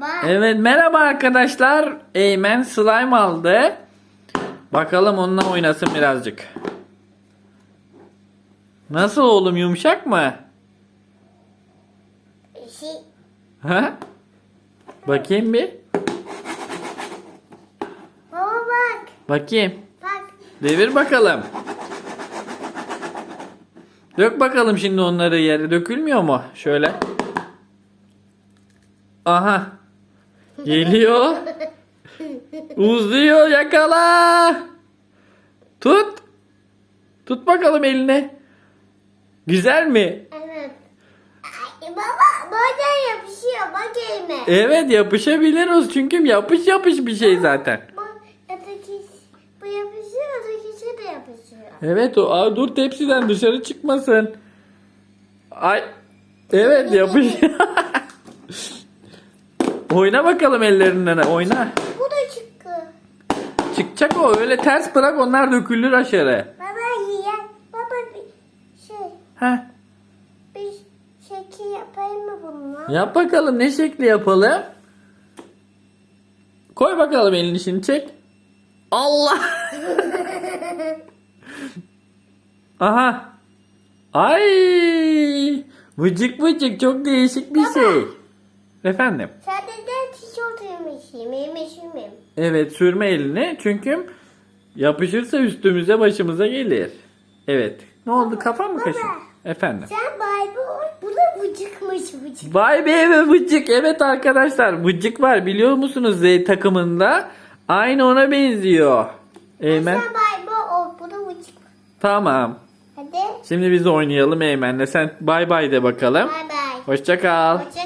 bak. Evet merhaba arkadaşlar. Eymen slime aldı. Bakalım onunla oynasın birazcık. Nasıl oğlum yumuşak mı? Ha? Bakayım bir. baba bak. Bakayım. Bak. Devir bakalım. Dök bakalım şimdi onları yere. Dökülmüyor mu? Şöyle. Aha. Geliyor. Uzuyor yakala. Tut. Tut bakalım eline. Güzel mi? Evet. Ay, baba yapışıyor bak elime. Evet yapışabilir o çünkü yapış yapış bir şey zaten. Bu öteki bu yapışıyor ötekisi de yapışıyor. Evet o aa, dur tepsiden dışarı çıkmasın. Ay. Evet yapış. oyna bakalım ellerinden oyna. Bu da çıktı. Çıkacak o öyle ters bırak onlar dökülür aşağı. Baba yiyen. Baba bir şey Heh. bir şekil yapayım mı bununla? Yap bakalım ne şekli yapalım. Koy bakalım elini şimdi çek. Allah. Aha. Ay. Vıcık vıcık çok değişik bir şey. Efendim. Sadece Evet sürme elini çünkü yapışırsa üstümüze başımıza gelir. Evet. Ne oldu kafam mı kaşın? Efendim. Sen Barbie ol, bu da vıcıkmış vıcık. Vay be ve vıcık. Evet arkadaşlar vıcık var biliyor musunuz Z takımında? Aynı ona benziyor. Eymen. Sen Barbie ol, bu da vıcık. Tamam. Hadi. Şimdi biz oynayalım Eymen'le. Sen bay bay de bakalım. Bay bay. Hoşça kal. Hoşça kal.